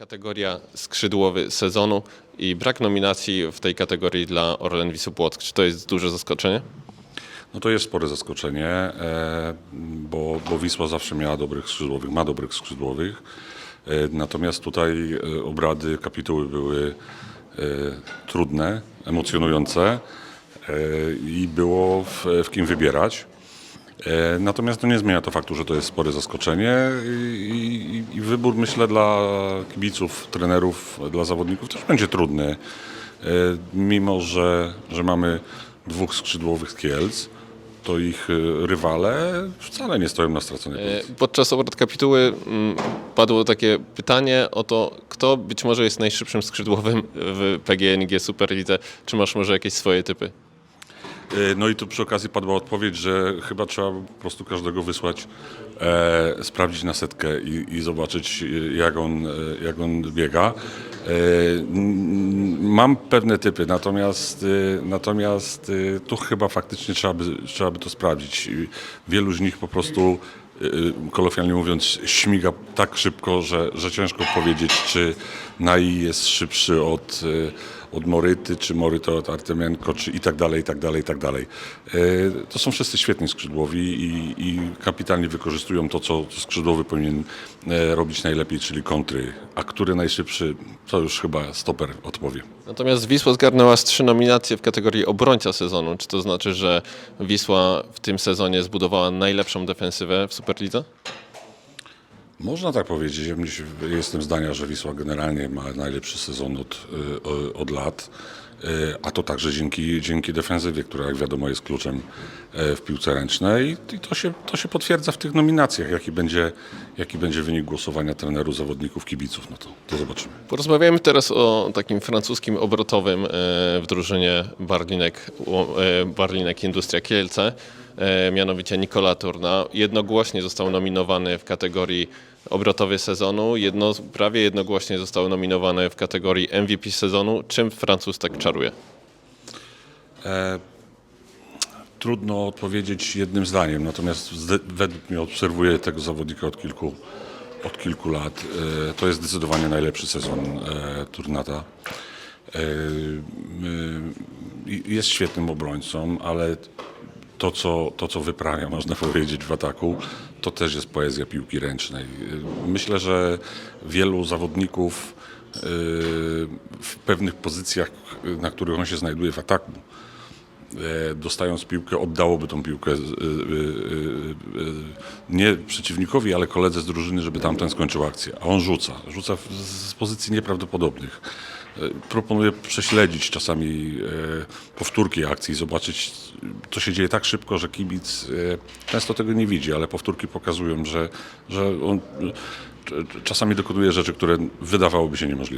Kategoria skrzydłowy sezonu i brak nominacji w tej kategorii dla Orlen Wisły Płock. Czy to jest duże zaskoczenie? No to jest spore zaskoczenie, e, bo, bo Wisła zawsze miała dobrych skrzydłowych, ma dobrych skrzydłowych. E, Natomiast tutaj e, obrady kapituły były trudne, emocjonujące i było w, w kim wybierać. E, Natomiast to nie zmienia to faktu, że to jest spore zaskoczenie i, i, i wybór myślę dla kibiców, trenerów, dla zawodników też będzie trudny. E, Mimo, że, że mamy dwóch skrzydłowych z Kielc, to ich e, rywale wcale nie stoją na straconej pozycji. Podczas obrad kapituły mm, padło takie pytanie o to, kto być może jest najszybszym skrzydłowym w PGNiG Superlidze. Czy masz może jakieś swoje typy? E, No i tu przy okazji padła odpowiedź, że chyba trzeba po prostu każdego wysłać, e, sprawdzić na setkę i, i zobaczyć jak on, e, jak on biega. E, mam pewne typy, natomiast, e, natomiast tu chyba faktycznie trzeba by, trzeba by to sprawdzić. Wielu z nich po prostu e, kolokwialnie mówiąc, śmiga tak szybko, że, że ciężko powiedzieć, czy Nai jest szybszy od, od Moryty, czy Moryta od Artemenko, czy i tak dalej, i tak dalej, i tak dalej. E, To są wszyscy świetni skrzydłowi i, i kapitalnie wykorzystują to, co skrzydłowy powinien e, robić najlepiej, czyli kontry. A który najszybszy, to już chyba stoper odpowie. Natomiast Wisła zgarnęła z trzy nominacje w kategorii obrońca sezonu. Czy to znaczy, że Wisła w tym sezonie zbudowała najlepszą defensywę w Superlidze? Można tak powiedzieć. Ja Jestem zdania, że Wisła generalnie ma najlepszy sezon od, o- od lat. Y, A to także dzięki, dzięki defensywie, która jak wiadomo jest kluczem e, w piłce ręcznej. I to się, to się potwierdza w tych nominacjach. Jaki będzie, jaki będzie wynik głosowania trenerów, zawodników, kibiców. No to, to zobaczymy. Porozmawiajmy teraz o takim francuskim obrotowym e, w drużynie Barlinek, e, Barlinek Industria Kielce, e, mianowicie Nicola Turna. Jednogłośnie został nominowany w kategorii obrotowy sezonu, jedno, prawie jednogłośnie został nominowany w kategorii MVP sezonu. Czym Francuz tak czaruje? Trudno odpowiedzieć jednym zdaniem, natomiast według mnie obserwuję tego zawodnika od kilku, od kilku lat. E, To jest zdecydowanie najlepszy sezon e, Turnata. E, i- Jest świetnym obrońcą, ale to co, to, co wyprawia, można powiedzieć, w ataku, to też jest poezja piłki ręcznej. Myślę, że wielu zawodników e, w pewnych pozycjach, na których on się znajduje w ataku, e, dostając piłkę, oddałoby tą piłkę e, e, nie przeciwnikowi, ale koledze z drużyny, żeby tamten skończył akcję. A on rzuca. Rzuca z pozycji nieprawdopodobnych. Proponuję prześledzić czasami e, powtórki akcji, zobaczyć, to się dzieje tak szybko, że kibic e, często tego nie widzi, ale powtórki pokazują, że, że on e, czasami dokonuje rzeczy, które wydawałoby się niemożliwe.